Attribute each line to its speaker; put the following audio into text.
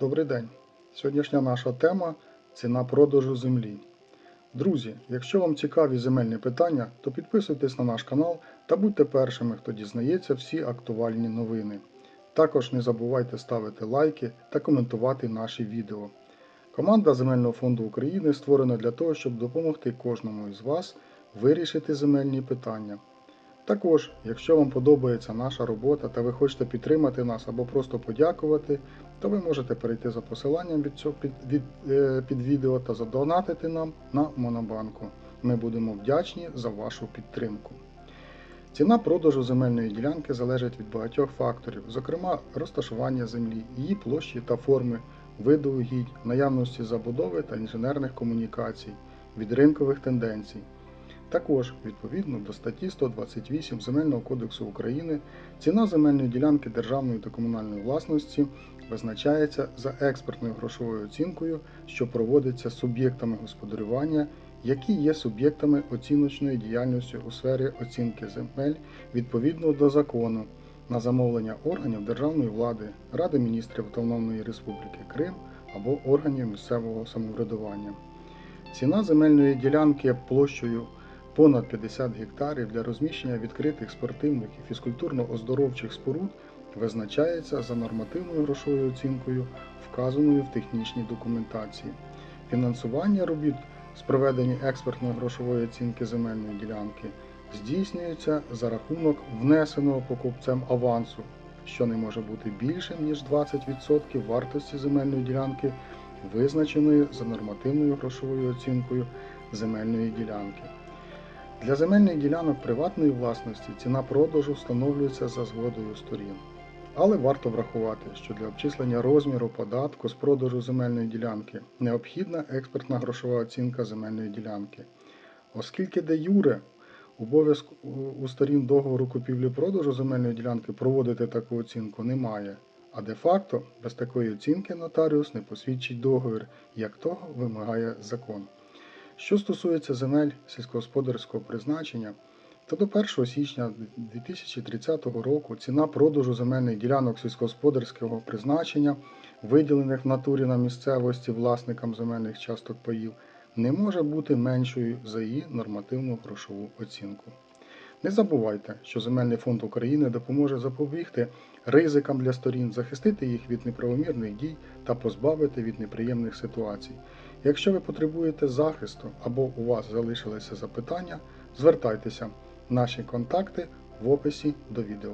Speaker 1: Добрий день. Сьогоднішня наша тема ціна продажу землі. Друзі, якщо вам цікаві земельні питання, то підписуйтесь на наш канал та будьте першими, хто дізнається всі актуальні новини. Також не забувайте ставити лайки та коментувати наші відео. Команда Земельного фонду України створена для того, щоб допомогти кожному із вас вирішити земельні питання. Також, якщо вам подобається наша робота та ви хочете підтримати нас або просто подякувати, то ви можете перейти за посиланням від цього під, від, е, під відео та задонатити нам на Монобанку. Ми будемо вдячні за вашу підтримку. Ціна продажу земельної ділянки залежить від багатьох факторів, зокрема розташування землі, її площі та форми, виду угідь, наявності забудови та інженерних комунікацій, від ринкових тенденцій. Також, відповідно до статті 128 Земельного кодексу України, ціна земельної ділянки державної та комунальної власності визначається за експертною грошовою оцінкою, що проводиться суб'єктами господарювання, які є суб'єктами оціночної діяльності у сфері оцінки земель відповідно до закону на замовлення органів державної влади, Ради міністрів Автономної Республіки Крим або органів місцевого самоврядування. Ціна земельної ділянки площею понад 50 гектарів для розміщення відкритих спортивних і фізкультурно-оздоровчих споруд визначається за нормативною грошовою оцінкою, вказаною в технічній документації. Фінансування робіт з проведення експертної грошової оцінки земельної ділянки здійснюється за рахунок внесеного покупцем авансу, що не може бути більшим ніж 20% вартості земельної ділянки, визначеної за нормативною грошовою оцінкою земельної ділянки. Для земельних ділянок приватної власності ціна продажу встановлюється за згодою сторін. Але варто врахувати, що для обчислення розміру податку з продажу земельної ділянки необхідна експертна грошова оцінка земельної ділянки. Оскільки де юре обов'язку у сторін договору купівлі-продажу земельної ділянки проводити таку оцінку немає, а де-факто без такої оцінки нотаріус не посвідчить договір, як того вимагає закон. Що стосується земель сільськогосподарського призначення, то до 1 січня 2030 року ціна продажу земельних ділянок сільськогосподарського призначення, виділених в натурі на місцевості власникам земельних часток паїв, не може бути меншою за її нормативну грошову оцінку. Не забувайте, що Земельний фонд України допоможе запобігти ризикам для сторін, захистити їх від неправомірних дій та позбавити від неприємних ситуацій. Якщо ви потребуєте захисту або у вас залишилися запитання, звертайтеся. Наші контакти в описі до відео.